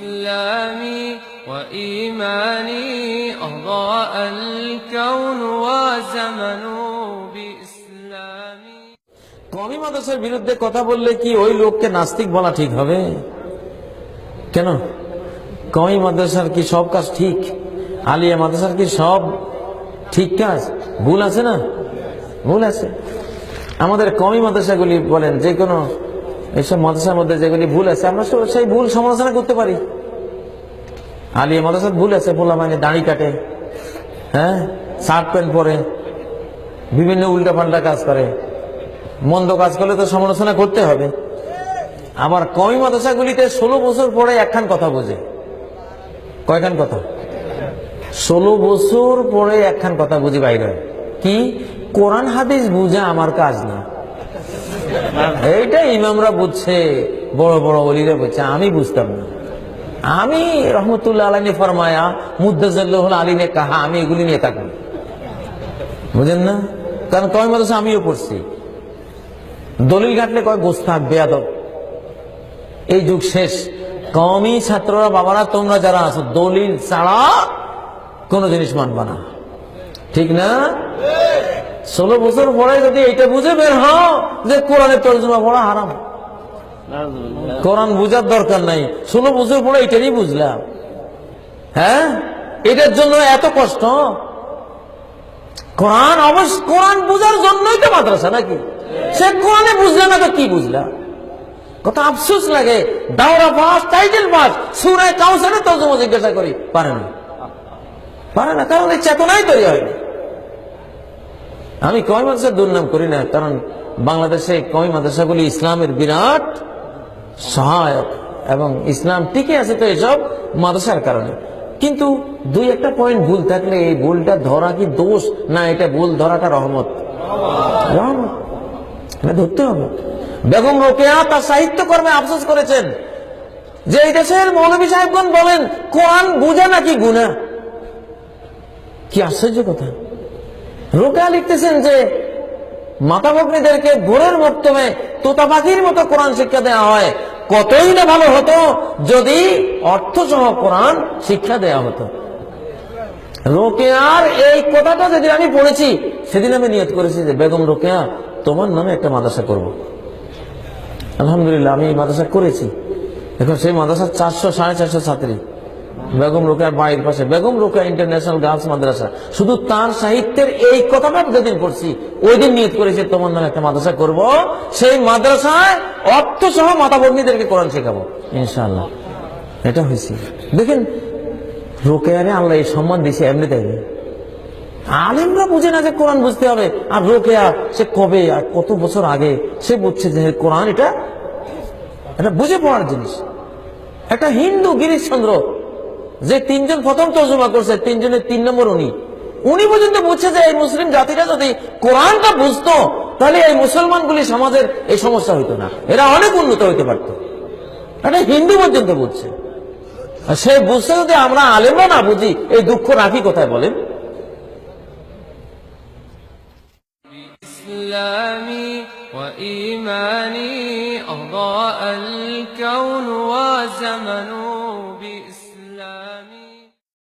بإسلامي وإيماني أضاء الكون وزمن بإسلامي কমি মাদ্রাসার বিরুদ্ধে কথা বললে কি ওই লোককে নাস্তিক বলা ঠিক হবে কেন কমি মাদ্রাসার কি সব কাজ ঠিক আলিয়া মাদ্রাসার কি সব ঠিক কাজ ভুল আছে না ভুল আছে আমাদের কমি মাদ্রাসাগুলি বলেন যে কোনো এইসব মাদ্রাসার মধ্যে যেগুলি ভুল আছে, আমরা সেই ভুল সমালোচনা করতে পারি। আলিয়া মাদ্রাসার ভুল আছে, বললাম মানে দাড়ি কাটে হ্যাঁ? শার্ট প্যান্ট পরে, বিভিন্ন উল্টাপাল্টা কাজ করে। মন্দ কাজ করলে তো সমালোচনা করতে হবে। আবার কমি মাদ্রাসাগুলিতে ষোলো বছর পরে একখান কথা বোঝে। কয়খান কথা? ষোলো বছর পরে একখান কথা বুঝি বাইরে কি? কোরআন হাদিস বুঝা আমার কাজ না। এইটা ইমামরা বুঝছে, বড় বড় অলিরা বুঝছে, আমি বুঝতাম না। আমি রহমতুল্লাহ আলাইনে ফরমায়া মুদাজ্জাল্লাহ আলীনে কাহা, আমি এগুলি নিয়ে থাকব বুঝেন না? কারণ কয় মাদ্রাসা আমিও পড়ছি। দলিল ঘাটলে কয় গোস্তাক বেয়াদব। এই যুগ শেষ। কমই ছাত্ররা, বাবারা, তোমরা যারা আছো, দলিল ছাড়া কোনো জিনিস মানবা না। ঠিক না? ষোলো বছর পরে যদি এইটা বুঝে বের হও যে কোরআনের তর্জমা পড়া হারাম। কোরআন বুঝার দরকার নাই। ষোলো বছর পরে এটারই বুঝলাম। হ্যাঁ? এটার জন্য এত কষ্ট? কোরআন অবশ্য কোরআন বুঝার জন্যই তো মাদ্রাসা নাকি? সে কোরআনে বুঝলে না তো কি বুঝলা? কত আফসোস লাগে। দাওরা পাস টাইটেল পাস, সুরায় কাউসারে তর্জমা জিজ্ঞাসা করি। পারে না। পারে না কারণ এই চেতনাই তৈরি হয়নি আমি কয় মাদ্রাসার দুর্নাম করি না, কারণ বাংলাদেশে কয় মাদ্রাসাগুলি ইসলামের বিরাট সহায়ক এবং ইসলাম টিকে আছে তো এসব মাদ্রাসার কারণে। কিন্তু দুই একটা পয়েন্ট ভুল থাকলে এই ভুলটা ধরা কি দোষ? না, এটা ভুল ধরাটা রহমত। রহমত। এটা ধরতে হবে। বেগম রোকেয়া তার সাহিত্য কর্মে আফসোস করেছেন যে এই দেশের মৌলবী সাহেবগণ বলেন, কোরআন বুঝে নাকি গুণা কি আশ্চর্য কথা। রোকেয়া লিখতেছেন যে মাতা ভগ্নীদেরকে ভোরের মাধ্যমে তোতা পাখির মতো কোরআন শিক্ষা দেওয়া হয়। কতই না ভালো হতো যদি অর্থ সহ কোরআন শিক্ষা দেওয়া হতো। রোকেয়ার এই কথাটা যেদিন আমি পড়েছি, সেদিন আমি নিয়ত করেছি যে, বেগম রোকেয়া, তোমার নামে একটা মাদ্রাসা করব। আলহামদুলিল্লাহ, আমি মাদ্রাসা করেছি। এখন সেই মাদ্রাসার চারশো, সাড়ে চারশো ছাত্রী। বেগম রোকেয়ার বাড়ির পাশে। Begum Rokeya international girls madrasa. শুধু তার সাহিত্যের এই কথাটা যেদিন পড়ছি ওই দিন নিয়ত করেছি তোমার নামে একটা মাদ্রাসা করব। সেই মাদ্রাসায় অর্থ সহ মাতা ভগ্নীদেরকে কোরআন শেখাবো। ইনশাআল্লাহ। এটা হয়েছে। দেখেন, রোকেয়ারে আল্লাহ এই সম্মান দিছে এমনি তাই আলিমরা বুঝে না যে কোরআন বুঝতে হবে। আর রোকেয়া, সে কবে আর কত বছর আগে সে বুঝছে যে কোরআন এটা এটা বুঝে পড়ার জিনিস। একটা হিন্দু গিরিশচন্দ্র যে তিনজন প্রথম তর্জমা করছে তিনজনের তিন নম্বর উনি উনি পর্যন্ত বুঝছে যে এই মুসলিম জাতিটা যদি কোরআনটা বুঝতো তাহলে এই মুসলমানগুলি সমাজের এই সমস্যা হইতো না এরা অনেক উন্নত হইতে পারত একটা হিন্দু পর্যন্ত বুঝছে আর সে বুঝতে যদি আমরা আলেমরা না বুঝি এই দুঃখ রাখি কোথায় বলেন بإسلامي وإيماني